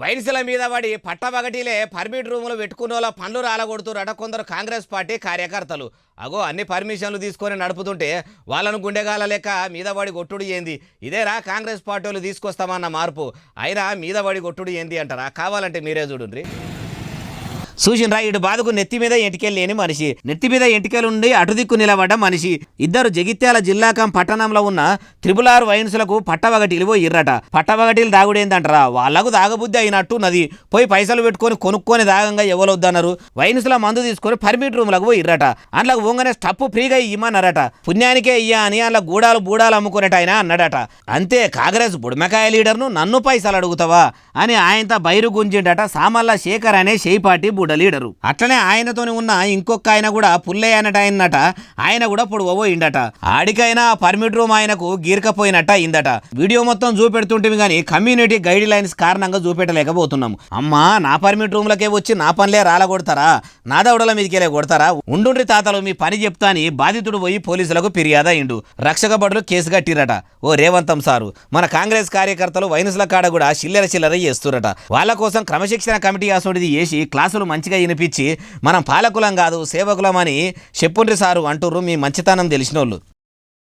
వైన్సుల మీద పడి పట్టబగటిలే పర్మిట్ రూములు పెట్టుకున్న పనులు రాలగొడుతురట కొందరు కాంగ్రెస్ పార్టీ కార్యకర్తలు. అగో అన్ని పర్మిషన్లు తీసుకొని నడుపుతుంటే వాళ్ళను గుండెగాల లెక్క మీద పడి కొట్టుడు ఏంది? ఇదేరా కాంగ్రెస్ పార్టీ వాళ్ళు తీసుకొస్తామన్న మార్పు. అయినా మీద పడి కొట్టుడు ఏంది అంటారా? కావాలంటే మీరే చూడండి చూసిండ్రా ఇటు బాధకు నెత్తి మీద ఎంటికెలు లేని మనిషి. నెత్తి మీద ఎంటికెలు ఉండి అటుదిక్కు నిలబడ్డ మనిషి. ఇద్దరు జగిత్యాల జిల్లాకం పట్టణంలో ఉన్న త్రిపుల్ ఆర్ వైన్స్లకు పట్టవగటిలు పోయి ఇర్రట. పట్టవగటిలు దాగుడేందంటారా వాళ్ళకు దాగబుద్ధి అయినట్టు నది పోయి పైసలు పెట్టుకొని కొనుక్కొని దాగంగా ఎవరొద్దన్నారు వైన్స్ల మందు తీసుకొని పర్మిట్ రూమ్లకు పోయి ఇర్రట. అందులో పోగానే స్టప్ ఫ్రీగా ఇమ్మన్నారట పుణ్యానికే ఇయ్యా అని అందులో గూడాలు బూడాలు అమ్ముకునేట ఆయన అన్నాడట. అంతే కాంగ్రెస్ బుడమకాయ లీడర్ను నన్ను పైసలు అడుగుతావా? అని ఆయనతో బైరు గుంజిండట సామల్ల శేఖర్ అనే షేపాటి బుడ లీడరు. అట్లనే ఆయనతోని ఉన్న ఇంకొక ఆయన కూడా పుల్లయ్య అనట ఆయనట ఆయన కూడా ఇప్పుడు పోయిండట. ఆడికైనా పర్మిట్ రూమ్ ఆయనకు గీరకపోయినట్ట అయిందట. వీడియో మొత్తం చూపెడుతుంటే కానీ కమ్యూనిటీ గైడ్ లైన్స్ కారణంగా చూపెట్టలేకపోతున్నాము అమ్మా నా పర్మిట్ రూమ్ లకే వచ్చి నా పనిలే రాలగొడతారా? నా దవడల మీదకెళ్ళే కొడతారా? ఉండుండ్రి తాతలు మీ పని చెప్తా అని బాధితుడు పోయి పోలీసులకు ఫిర్యాదు అయిండు. రక్షక భటులు కేసు కట్టిరట. ఓ రేవంతం సారు మన కాంగ్రెస్ కార్యకర్తలు వైనస్ల కాడ కూడా చిల్లర చిల్లర చేస్తురట. వాళ్ళ కోసం క్రమశిక్షణ కమిటీ అసోటిది చేసి క్లాసులు మంచిగా వినిపించి మనం పాలకులం కాదు సేవకులం అని చెప్పుండ్రి సారు అంటుర్రు. మీ మంచితనం తెలిసినోళ్ళు.